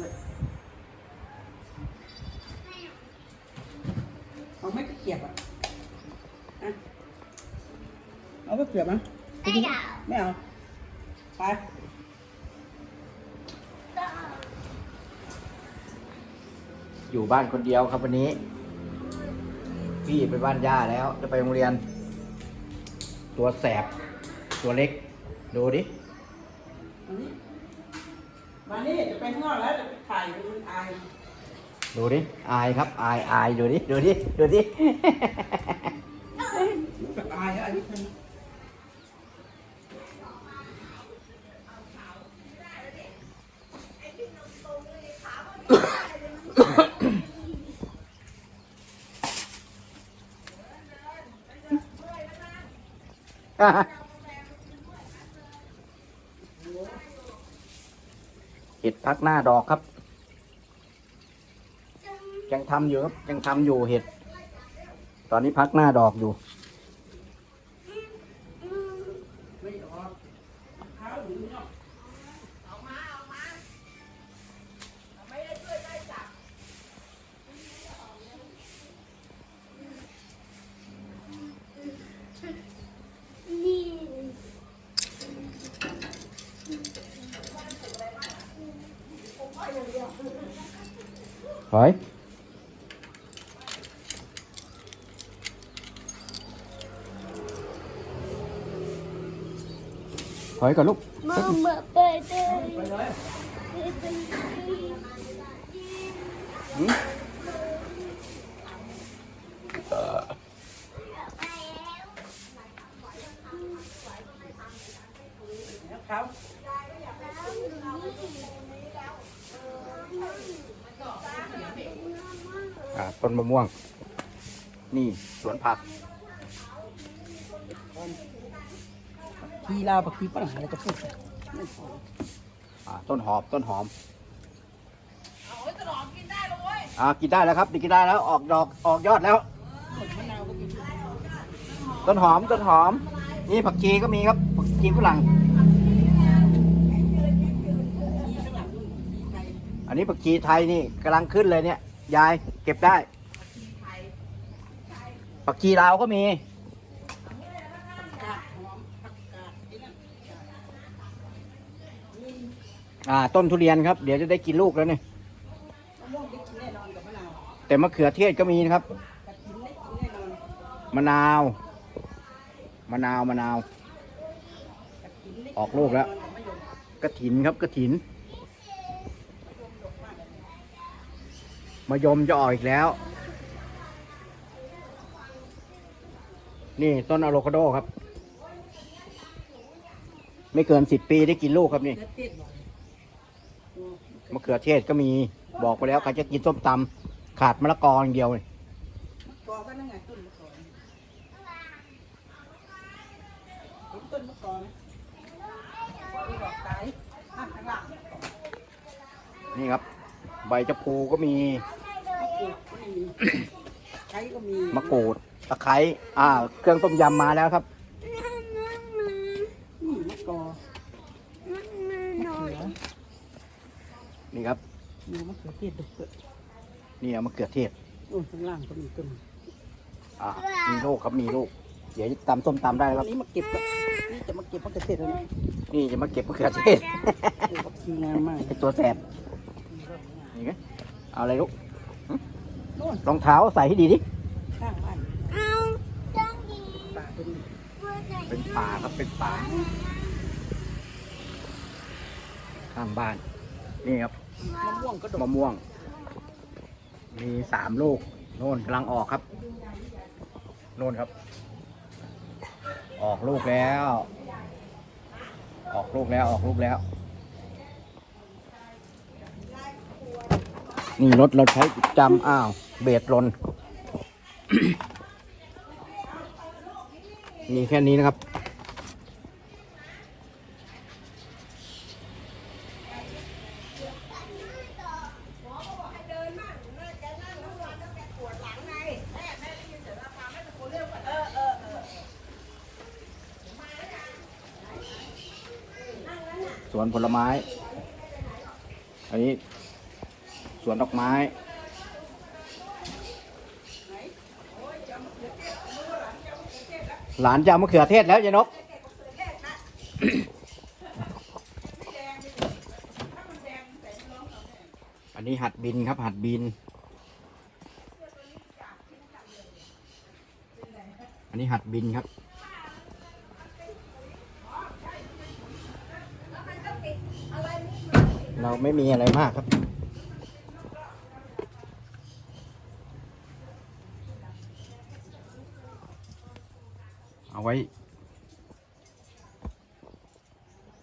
เลยเอาไม่ตะเกียบอะอะเอาไม่เกียบนะไม่เอาไม่เอา ไปอยู่บ้านคนเดียวครับวันนี้ พี่ไปบ้านย่าแล้ว จะไปโรงเรียน ตัวแสบ ตัวเล็ก ดูดิ มานี่มานี่จะไปข้างนอกแล้วจะไปถ่ายเป็นอายดูดิ อายครับ อายอายดูดิ ดูดิ ดูดิแบบอายอะอันนี้คน เห็ดพักหน้าดอกครับ ยังทำอยู่ครับยังทำอยู่เห็ด ตอนนี้พักหน้าดอกอยู่ ไม่ออกเท้าหรือเนาะ นี่ ถอยถอยก่ อนลูกมามาเปิดเลยไปเลยหืมแล้วเท้าอ่าต้นมะม่วง นี่สวนผักขี่ลาวปักขี่ฝรั่งอะไรจะพูดไม่พออ่าต้นหอมต้นหอมอ่ากินได้แล้วครับกินได้แล้วออกดอกออกยอดแล้วมะนาวก็กินต้นหอมต้นหอม นี่ผักชีก็มีครับผักชีฝรั่งขี่ข้างหลังนู่นขี่ไทยอันนี้ผักชีไทยนี่กำลังขึ้นเลยเนี่ย ยาย เก็บได้ผักชีลาวก็มีกาดหอมผักกาดนี่นั่นอ่า ต้นทุเรียนครับ เดี๋ยวจะได้กินลูกแล้วเนี่ยแต่มะเขือเทศก็มีนะครับ มะนาว มะนาว มะนาว ออกลูกแล้วน่นอนกับมะยมกระถินครับกระถิน มะยมจะออกอีกแล้ว นี่ต้นอะโวคาโดครับ ไม่เกินสิบปีได้กินลูกครับนี่มะเขือเทศก็มีบอกไปแล้วใครจะกินส้มตำขาดมะละกออย่างเดียวเลยต้นมะกอนะนี่ครับ ใบจะพูก็มี มีไก่ก็มีมะกรูดตะไคร้อ่า เครื่องต้มยำมาแล้วครับนี่มะกอมะเขือนี่ครับมีมะเขือเทศด้วยนี่เอามะเขือเทศโอ้ข้างล่างก็มีต้นอ่ามีลูกครับมีลูกเดี๋ยวตำส้มตำได้อัครับนนี้มาเก็บแล้วนี่จะมาเก็บมะเขือเทศแล้วนะนี่จะมาเก็บมะเขือเทศโอ้ผักชีงามมากไอตัวแสบนี่ไงเอาอะไรลูกโน่น รองเท้าใส่ให้ดีดิข้างบ้านเอาจังดีป่าเป็นเมื่อไหร่เป็นป่าครับเป็นป่าข้างบ้าน นี่ครับมะม่วงก็ดกมะม่วง มีสามลูกโน่นกำลังออกครับโน่นครับ ออกลูกแล้ว ออกลูกแล้วออกลูกแล้ว นี่รถเราใช้ประจำอ้าว เบรดลน มีแค่นี้นะครับ สวนผลไม้ อันนี้สวนดอกไม้ หลานจะเอามะเขือเทศแล้วยายนก อันนี้หัดบินครับ หัดบิน อันนี้หัดบินครับ เราไม่มีอะไรมากครับ เอาไว้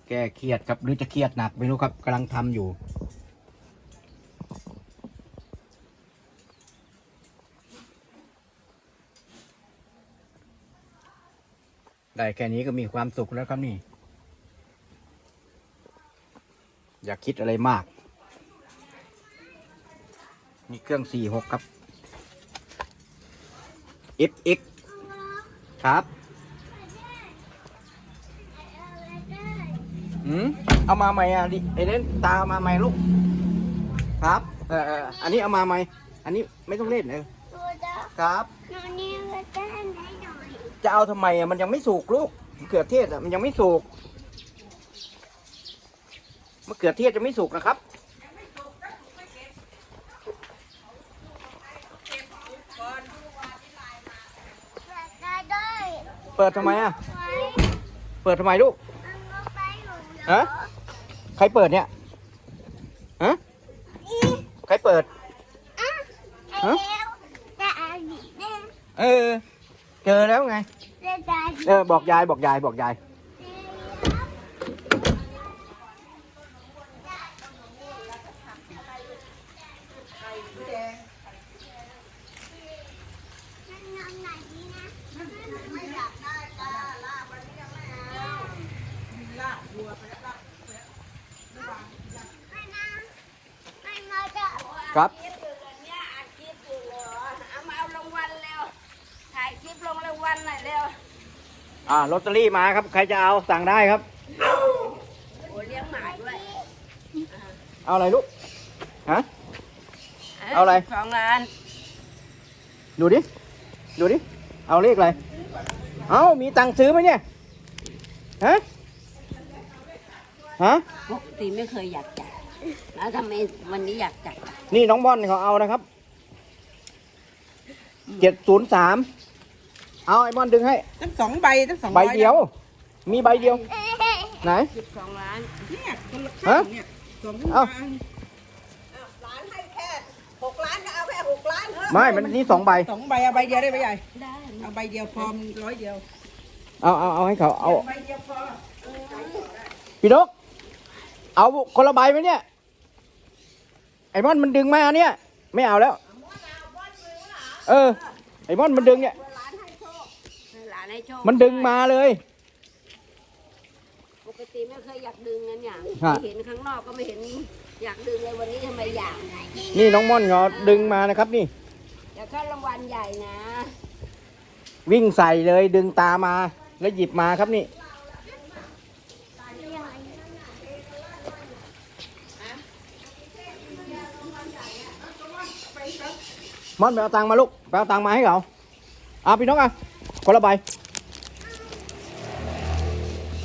แก้เครียดครับหรือจะเครียดหนักไม่รู้ครับกำลังทำอยู่ ได้แค่นี้ก็มีความสุขแล้วครับนี่ อย่าคิดอะไรมากนี่เครื่องสี่หกครับ FX ครับ อืมเอามาใหม่อะดิไอเล่นตาเอามาใหม่ลูก ครับเออเอออันนี้เอามาใหม่ อันนี้ไม่ต้องเล่นเลยตัวเจ้าครับ หนูนี่ก็จะให้หน่อยจะเอาทำไมอะมันยังไม่สุกลูกมะเขือเทศอะมันยังไม่สุกมะเขือเทศจะไม่สุกนะครับ เปิดได้ด้วยเปิดทำไมอะ ไว้ เปิดทำไมลูกมันก็ไปอยู่เหร ฮะอใครเปิดเนี่ยฮะอีใครเปิดอะไอ้เลี้ยวจะเอาหนีเด้งเออ เจอแล้วไงจะได้เออ บอกยายบอกยายบอกยาย มันนอนไหนดีนะไม่อยากได้จ้าลาวันนี้ยังไม่เอา ลากวัวไปแล้วลาก ไม่นะไม่มาจะ ครับคลิปอยู่เลยเนี่ยอัดคลิปอยู่เหรอเอามาเอารางวัลเร็ว ถ่ายคลิปลงรางวัลหน่อยเร็ว อ่าลอตเตอรี่มาครับ ใครจะเอาสั่งได้ครับ โอ้เลี้ยงหมาด้วยเอาอะไรลูก ฮะ เอาอะไร สองล้านดูดิ ดูดิ เอาเลขอะไร เอามีตังค์ซื้อไหมเนี่ย ฮะ ฮะ ปกติไม่เคยอยากจัด แล้วทำไมวันนี้อยากจัดอะนี่น้องบอลเขาเอานะครับ เจ็ดศูนย์สาม เอาไอ้บอลดึงให้ตั้งสองใบตั้งสองใบเดียว มีใบเดียวเอ๊ะไหน สิบสองล้านเนี่ยคนละข้างเนี่ยสองเอ้าล้านล้านให้แค่หกล้านก็เอาแค่หกล้านเถอะไม่ มันนี่สองใบ สองใบเอาใบเดียวได้ไหมใหญ่ได้เอาใบเดียวพอมร้อยเดียวเอาเอาเอาให้เขา เอา ใบเดียวพอพี่นกเอาคนละใบไหมเนี่ย ไอ้บอลมันดึงมาเนี่ย ไม่เอาแล้ว เออ ไอ้บอลมันดึงเนี่ย หลานให้โชคมันดึงมาเลย ปกติไม่เคยอยากดึงนะเนี่ยฮะ เห็นข้างนอกก็ไม่เห็นอยากดึงเลยวันนี้ทำไมอยากนี่น้องม่อนเขาดึงมานะครับ นี่แต่ก็รางวัลใหญ่นะ วิ่งใส่เลยดึงตามาแล้วหยิบมาครับนี่ ม่อนไปเอาตังค์มาลูกไปเอาตังค์มาให้เขาเอาพี่นกอะคนละใบ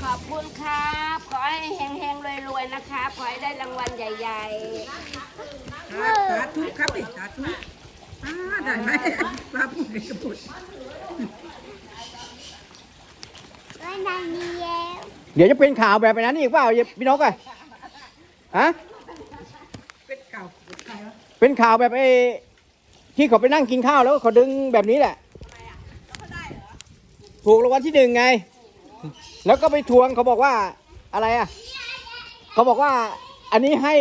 ขอบคุณครับ ขอให้เฮงๆรวยๆนะครับ ขอให้ได้รางวัลใหญ่สาสาธุครับดิสาธุอ่าได้ไหมปลาพูดกับพูดไม่ได้มีแล้วเดี๋ยวจะเป็นข่าวแบบนั้นอีกเปล่าพี่นกอะฮะ เป็นเก่าเป็นใครวะเป็นข่าวแบบไอ้ ที่เขาไปนั่งกินข้าวแล้วเขาดึงแบบนี้แหละถูกรางวัลที่หนึ่งไง แล้วก็ไปทวงเขาบอกว่าอะไรอะเขาบอกว่าอันนี้ให้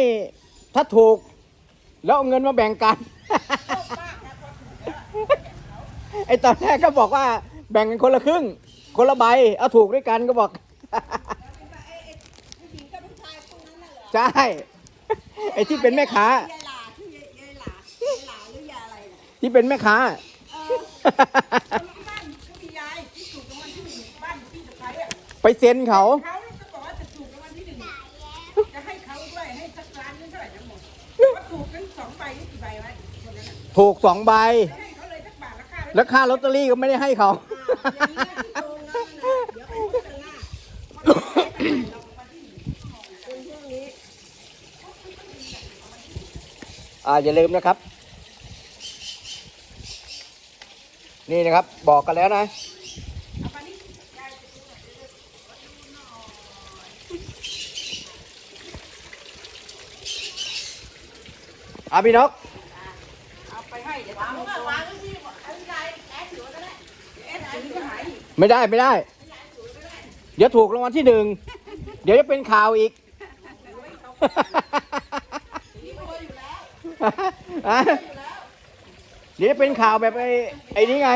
ถ้าถูก แล้วเอาเงินมาแบ่งกัน ไอตอนแรกก็บอกว่าแบ่งกันคนละครึ่ง คนละใบเอาถูกด้วยกันก็บอกใช่ไอที่เป็นแม่ค้า ที่เป็นแม่ค้า บ้านพี่ยายที่ถูกรางวัลที่หนึ่งบ้านพี่สะพ้ายอะไปเซ็นเขา เขาจะบอกว่าจะถูกรางวัลที่หนึ่งจะให้เขาด้วยให้สักล้านนึงเท่าไหร่ทั้งหมดก็ถูถูกกันสองใบนี่กี่ใบวะคนนั้นน่ะถูกสองใบให้เขาเลยสักบาทละค่าแล้วค่าลอตเตอรี่ก็ไม่ได้ให้เขาอ่าอย่าลืมนะครับ นี่นะครับบอกกันแล้วนะอาพี่นกเอาไปให้เดี๋ยวทำให้วางไว้ที่อันใดแอดถือก็ได้แอดถือก็หายอีกไม่ได้ไม่ได้ เดี๋ยวถูกรางวัลที่หนึ่ง เดี๋ยวจะเป็นข่าวอีกอะ เดี๋ยวเป็นข่าวแบบไอ้ไอ้นี้ไง